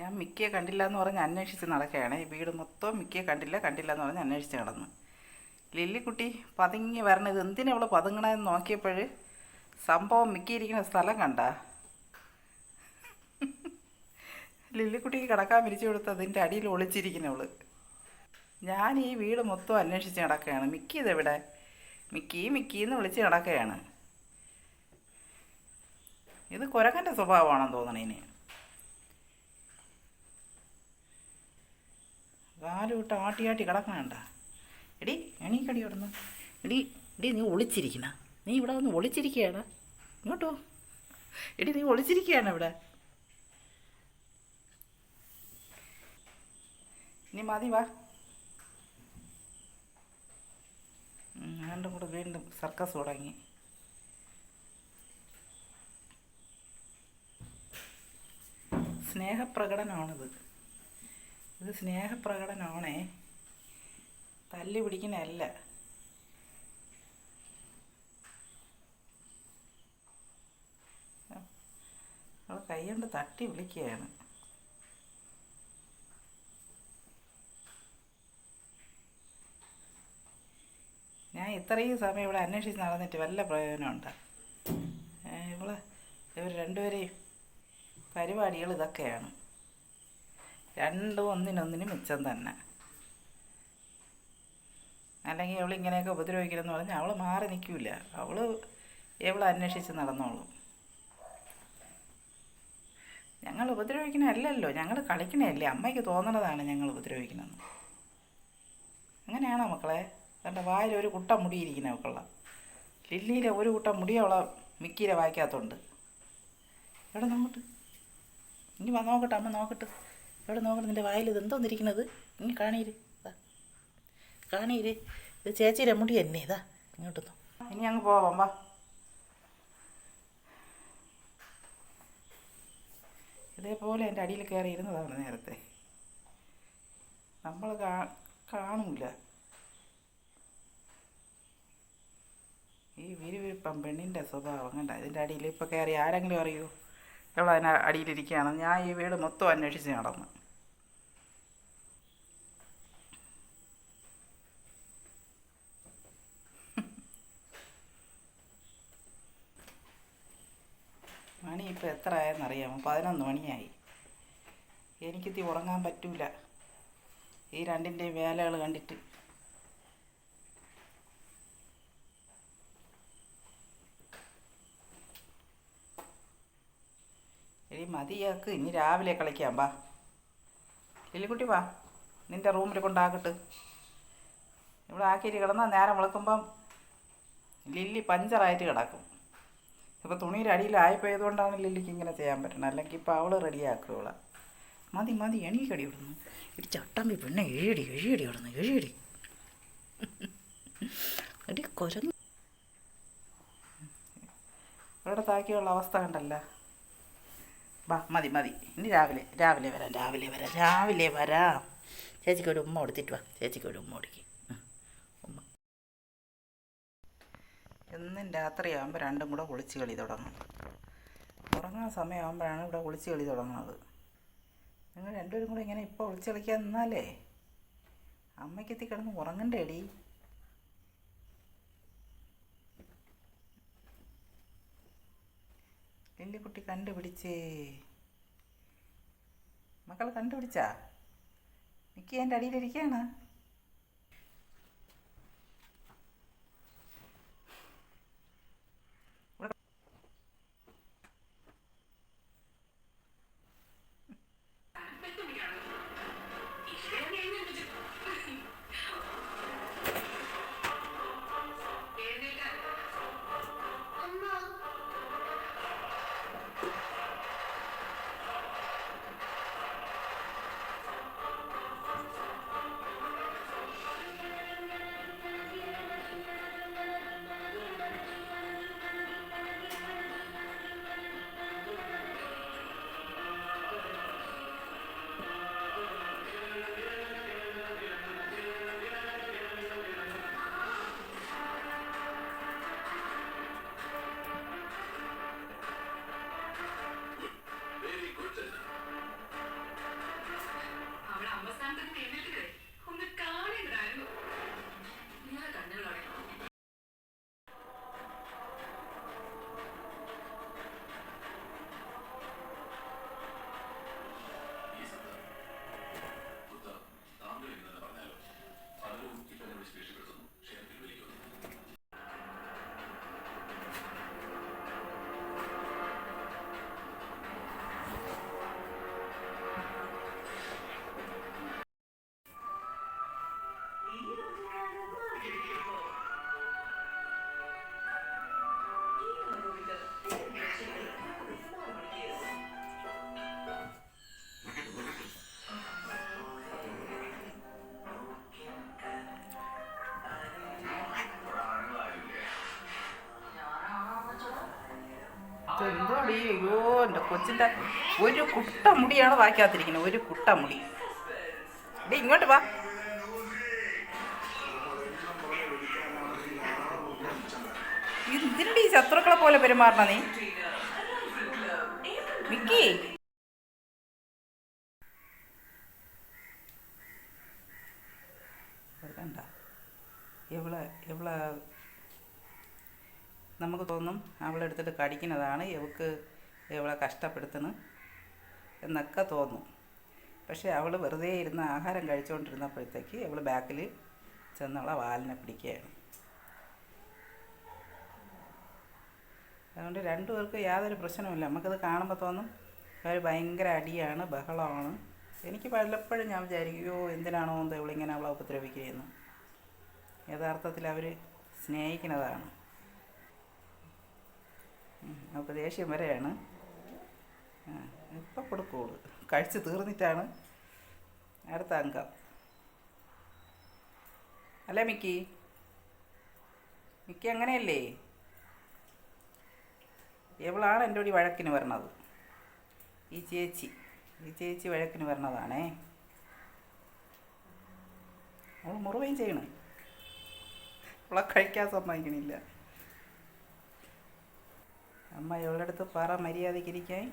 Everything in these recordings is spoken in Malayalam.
ഞാൻ മിക്കിയെ കണ്ടില്ല എന്ന് പറഞ്ഞ് അന്വേഷിച്ച് നടക്കുകയാണ്. ഈ വീട് മൊത്തം മിക്കിയെ കണ്ടില്ല കണ്ടില്ല എന്ന് പറഞ്ഞ് അന്വേഷിച്ച് നടന്നു. ലില്ലിക്കുട്ടി പതുങ്ങി വരണത് എന്തിനാ അവൾ പതുങ്ങണമെന്ന് നോക്കിയപ്പോൾ സംഭവം മിക്കിയിരിക്കുന്ന സ്ഥലം കണ്ട. ലില്ലിക്കുട്ടിക്ക് കിടക്കാൻ പിരിച്ചു കൊടുത്ത് അതിന്റെ അടിയിൽ ഒളിച്ചിരിക്കുന്നവൾ ഞാൻ ഈ വീട് മൊത്തം അന്വേഷിച്ച് നടക്കുകയാണ്. മിക്കി ഇതെവിടെ? മിക്കി മിക്കി എന്ന് വിളിച്ച് നടക്കുകയാണ്. ഇത് കുരങ്ങന്റെ സ്വഭാവമാണെന്ന് തോന്നണേന് കാൽ വിട്ട് ആട്ടി ആട്ടി കിടക്കണണ്ട എടി എണീക്കടി ഇവിടുന്ന് എടി എടി നീ ഒളിച്ചിരിക്കണ. നീ ഇവിടെ വന്ന് ഒളിച്ചിരിക്കുകയാണ് ഇങ്ങോട്ടോ എടി നീ ഒളിച്ചിരിക്കുകയാണ് ഇവിടെ. ഇനി മതി വാ. വീണ്ടും കൂടെ വീണ്ടും സർക്കസ് തുടങ്ങി. സ്നേഹപ്രകടനമാണിത്. ഇത് സ്നേഹപ്രകടനമാണേ തല്ലി പിടിക്കുന്നതല്ല അവൾ കൈകൊണ്ട് തട്ടി വിളിക്കുകയാണ്. ഞാൻ ഇത്രയും സമയം ഇവിടെ അന്വേഷിച്ച് നടന്നിട്ട് വല്ല പ്രയോജനമുണ്ട്? ഇവിടെ ഇവർ രണ്ടുപേരെയും പരിപാടികൾ ഇതൊക്കെയാണ്. രണ്ടും ഒന്നിനൊന്നിനും മിച്ചം തന്നെ. അല്ലെങ്കിൽ അവൾ ഇങ്ങനെയൊക്കെ ഉപദ്രവിക്കണമെന്ന് പറഞ്ഞാൽ അവൾ മാറി നിൽക്കില്ല. അവൾ ഇവളെ അന്വേഷിച്ച് നടന്നോളും. ഞങ്ങൾ ഉപദ്രവിക്കണമല്ലല്ലോ ഞങ്ങൾ കളിക്കണമല്ലേ അമ്മയ്ക്ക് തോന്നണതാണ് ഞങ്ങൾ ഉപദ്രവിക്കണമെന്ന് അങ്ങനെയാണോ മക്കളെ? തന്റെ വായിൽ ഒരു കുട്ട മുടിയിരിക്കുന്ന മക്കളെ. ലില്ലിയിലെ ഒരു കുട്ട മുടി അവളെ മിക്കീരെ വായിക്കാത്തുണ്ട് എവിടെ നോക്കട്ട് ഇനി നോക്കട്ടെ അമ്മ നോക്കട്ടെ. എവിടെ നോക്കണം? നിന്റെ വായിൽ ഇത് എന്തോന്നിരിക്കണത് ഇനി കാണീര്. ഇതാ കാണീര്. ഇത് ചേച്ചിയുടെ മുടി തന്നെ. ഇതാ ഇങ്ങോട്ട് ഇനി അങ്ങ് പോവാം വാ. ഇതേപോലെ എന്റെ അടിയിൽ കയറി ഇരുന്നതാണ് നേരത്തെ. നമ്മൾ കാ കാണൂല. ഈ വിരിവിരിപ്പം പെണ്ണിന്റെ സ്വഭാവം കണ്ട. ഇതിന്റെ അടിയിൽ ഇപ്പോൾ കയറി ആരെങ്കിലും അറിയൂ? എവിടെ അതിന് അടിയിലിരിക്കുകയാണ് ഞാൻ ഈ വീട് മൊത്തം അന്വേഷിച്ച് നടന്നു. മണി ഇപ്പോൾ എത്ര ആയെന്നറിയാമോ പതിനൊന്ന് മണിയായി. എനിക്കിത്തി ഉറങ്ങാൻ പറ്റൂല. ഈ രണ്ടിന്റെയും വേലകൾ കണ്ടിട്ട്. എടി മതിയാക്ക്. ഇനി രാവിലെ കളിക്കാം വാ. ലില്ലിക്കുട്ടി വാ. നിന്റെ റൂമിൽ കൊണ്ടാക്കിട്ട്. ഇവിടെ ആക്കിയിട്ട് കിടന്നാൽ നേരം വിളക്കുമ്പം ലില്ലി പഞ്ചറായിട്ട് കിടക്കും. ഇപ്പോൾ തുണിയുടെ അടിയിലായിപ്പോയതുകൊണ്ടാണ് ലില്ലിക്ക് ഇങ്ങനെ ചെയ്യാൻ പറ്റണം. അല്ലെങ്കിൽ ഇപ്പോൾ അവൾ റെഡി ആക്കുകയുള്ള മതി മതി എണീക്കടി ഇവിടുന്ന്. ഇടി ചട്ടമ്പി പെണ്ണെ എഴുതി എഴുതി ഇവിടുന്ന് എഴുതി അടി കുരങ്ങ്. ഇവിടെ താക്കിയുള്ള അവസ്ഥ കണ്ടല്ല. ബാ മതി മതി. ഇനി രാവിലെ രാവിലെ വരാം രാവിലെ വരാം രാവിലെ വരാം. ചേച്ചിക്ക് ഒരു ഉമ്മ കൊടുത്തിട്ട് വാ. ചേച്ചിക്ക് ഒരു ഉമ്മ കൊടുക്കി. എന്നും രാത്രിയാകുമ്പോൾ രണ്ടും കൂടെ ഒളിച്ച് കളി തുടങ്ങും. ഉറങ്ങാൻ സമയമാകുമ്പോഴാണ് ഇവിടെ ഒളിച്ച് കളി തുടങ്ങുന്നത്. നിങ്ങൾ രണ്ടുപേരും കൂടെ ഇങ്ങനെ ഇപ്പോൾ ഒളിച്ച് കളിക്കാൻ നിന്നാലേ? അമ്മയ്ക്കെത്തി കിടന്ന് ഉറങ്ങണ്ടേടി. ലില്ലിക്കുട്ടി കണ്ടുപിടിച്ചേ. മക്കൾ കണ്ടുപിടിച്ചാ? മിക്ക എന്റെ അടിയിലിരിക്കുകയാണ്. എന്തോടി ഒരു കുട്ട മുടിയാണ് വായിക്കാത്തിരിക്കുന്നത്. ഒരു കുട്ട മുടി ഇങ്ങോട്ട് വാ. ഈ ശത്രുക്കളെ പോലെ പെരുമാറണ നീ? വിക്കി കണ്ട. ഇവളെ നമുക്ക് തോന്നും അവളെടുത്തിട്ട് കടിക്കുന്നതാണ്. എവക്ക് ഇവളെ കഷ്ടപ്പെടുത്തുന്നു എന്നൊക്കെ തോന്നും. പക്ഷേ അവൾ വെറുതെ ഇരുന്ന് ആഹാരം കഴിച്ചുകൊണ്ടിരുന്നപ്പോഴത്തേക്ക് ഇവൾ ബാക്കിൽ ചെന്നവളെ വാലിനെ പിടിക്കുകയാണ്. അതുകൊണ്ട് രണ്ടുപേർക്കും യാതൊരു പ്രശ്നവുമില്ല. നമുക്കത് കാണുമ്പോൾ തോന്നും അവർ ഭയങ്കര അടിയാണ് ബഹളമാണ്. എനിക്ക് പലപ്പോഴും ഞാൻ വിചാരിക്കും അയ്യോ എന്തിനാണോ എന്താ ഇവളിങ്ങനെ അവളെ ഉപദ്രവിക്കുകയെന്ന് യഥാർത്ഥത്തിൽ അവർ സ്നേഹിക്കുന്നതാണ്. ഉം, അപ്പോൾ ദേഷ്യം വരെയാണ്. ഇപ്പം കൊടുക്കുള്ളൂ കഴിച്ച് തീർന്നിട്ടാണ് അടുത്ത അംഗം. അല്ലേ മിക്കി? മിക്കി അങ്ങനെയല്ലേ? ഇവളാണ് എന്റെ കൂടി വഴക്കിന് വരണത്. ഈ ചേച്ചി ഈ ചേച്ചി വഴക്കിന് വരണതാണേ. അവൾ മുറിവേം ചെയ്യണം. അവളെ കഴിക്കാൻ സമ്മതിക്കണില്ല. അമ്മ ഇവളുടെ അടുത്ത് പറ മര്യാദക്കിരിക്കാൻ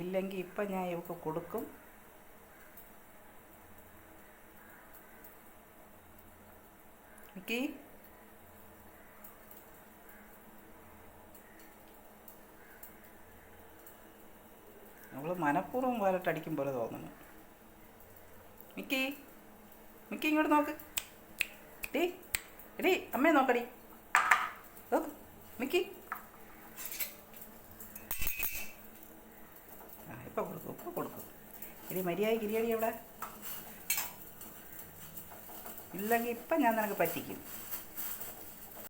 ഇല്ലെങ്കിൽ ഇപ്പം ഞാൻ ഇവൾക്ക് കൊടുക്കും. മിക്കി അവൾ മനഃപൂർവം വലട്ടടിക്കും പോലെ തോന്നുന്നു. മിക്കി മിക്കി ഇങ്ങോട്ട് നോക്ക്. ഡീ ഡേ അമ്മയെ നോക്കടി. നോക്ക് മിക്കി. ഇപ്പം കൊടുക്കും ഇപ്പം കൊടുക്കും. ഇനി മര്യാദ ഇരിയടി അവിടെ. ഇല്ലെങ്കിൽ ഇപ്പം ഞാൻ നിനക്ക് പറ്റിക്കും.